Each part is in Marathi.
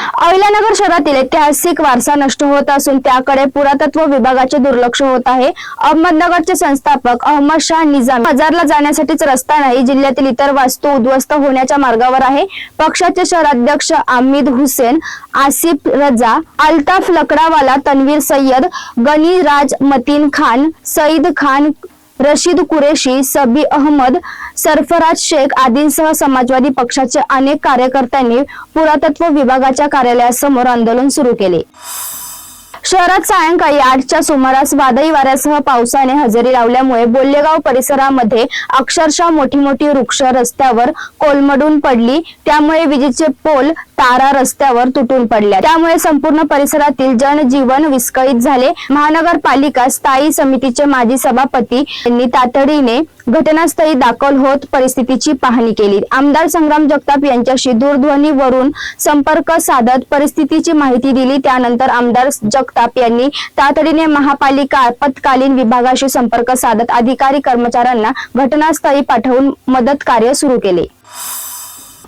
अहिल्यानगर शहरातील ऐतिहासिक वारसा नष्ट होत असून त्याकडे पुरातत्व विभागाचे दुर्लक्ष होत आहे. अहमदनगरचे संस्थापक अहमद शाह निजाम बाजारला जाण्यासाठीच रस्ता नाही जिल्ह्यातील इतर वास्तू उद्ध्वस्त होण्याच्या मार्गावर आहे. पक्षाचे शहराध्यक्ष आमिद हुसेन आसिफ रजा अल्ताफ लकडावाला तन्वीर सय्यद गनी राज मतीन खान सईद खान रशीद कुरेशी सबी अहमद सरफराज शेख आदींसह समाजवादी पक्षाचे अनेक कार्यकर्त्यांनी पुरातत्व विभागाच्या कार्यालयासमोर आंदोलन सुरू केले. शहरात सायंकाळी आठच्या सुमारास वादळी वाऱ्यासह पावसाने हजेरी लावल्यामुळे बोल्लेगाव परिसरामध्ये अक्षरशः मोठी मोठी वृक्ष रस्त्यावर कोलमडून पडली. त्यामुळे विजेचे पोल तारा रस्त्यावर तुटून पडल्या. त्यामुळे संपूर्ण परिसरातील जनजीवन विस्कळीत झाले. महानगरपालिका स्थायी समितीचे माजी सभापती यांनी तातडीने घटनास्थळी दाखल होत परिस्थितीची पाहणी केली. आमदार संग्राम जगताप यांच्याशी दूरध्वनीवरून संपर्क साधत परिस्थितीची माहिती दिली. त्यानंतर आमदार जगताप यांनी तातडीने महापालिका आपत्कालीन विभागाशी संपर्क साधत अधिकारी कर्मचाऱ्यांना घटनास्थळी पाठवून मदत कार्य सुरू केले.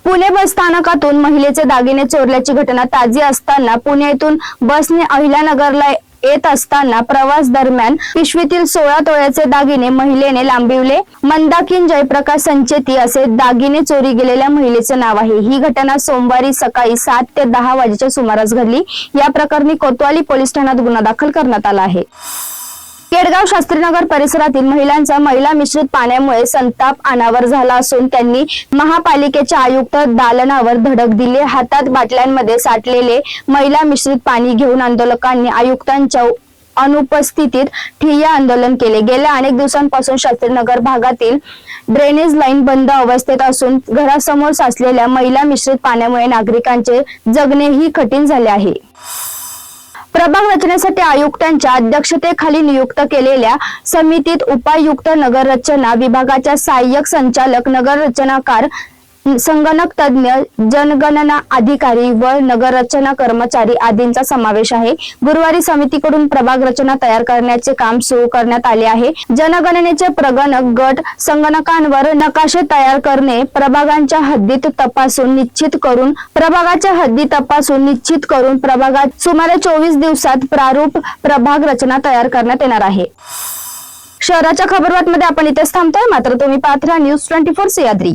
पुणे बस स्थानकातून महिलेचे दागिने चोरल्याची घटना ताजी असताना पुण्यातून बसने अहिल्यानगरला येत असताना प्रवास दरम्यान पिशवीतील सोळा तोळ्याचे दागिने महिलेने लांबिवले. मंदाकिन जयप्रकाश संचेती असे दागिने चोरी गेलेल्या महिलेचे नाव आहे. ही घटना सोमवारी सकाळी सात ते दहा वाजेच्या सुमारास घडली. या प्रकरणी कोतवाली पोलीस ठाण्यात गुन्हा दाखल करण्यात आला आहे. केडगाव शास्त्रीनगर परिसरातील महिलांचा महिला मिश्रित पाण्यामुळे संताप अनावर झाला असून त्यांनी महापालिकेच्या आयुक्त दालनावर धडक दिली. हातात बाटल्यांमध्ये साठलेले महिला मिश्रित पाणी घेऊन आंदोलकांनी आयुक्तांच्या अनुपस्थितीत ठिय्या आंदोलन केले. गेल्या अनेक दिवसांपासून शास्त्रीनगर भागातील ड्रेनेज लाईन बंद अवस्थेत असून घरासमोर साचलेल्या महिला मिश्रित पाण्यामुळे नागरिकांचे जगणेही कठीण झाले आहे. प्रभाग रचनेसाठी आयुक्तांच्या अध्यक्षतेखाली नियुक्त केलेल्या समितीत उपायुक्त नगररचना विभागाच्या सहाय्यक संचालक नगररचनाकार संगणक तज्ञ जनगणना अधिकारी व नगररचना कर्मचारी आदींचा समावेश आहे. गुरुवारी समितीकडून प्रभाग रचना तयार करण्याचे काम सुरू करण्यात आले आहे. जनगणनेचे प्रगणक गट संगणकांवर नकाशे तयार करणे प्रभागांच्या हद्दीत तपासून निश्चित करून प्रभागाच्या हद्दी तपासून निश्चित करून प्रभागात सुमारे चोवीस दिवसात प्रारूप प्रभाग रचना तयार करण्यात येणार आहे. शहराच्या खबरबातमध्ये आपण इथेच थांबतोय. मात्र तुम्ही पात्र न्यूज ट्वेंटी फोर सह्याद्री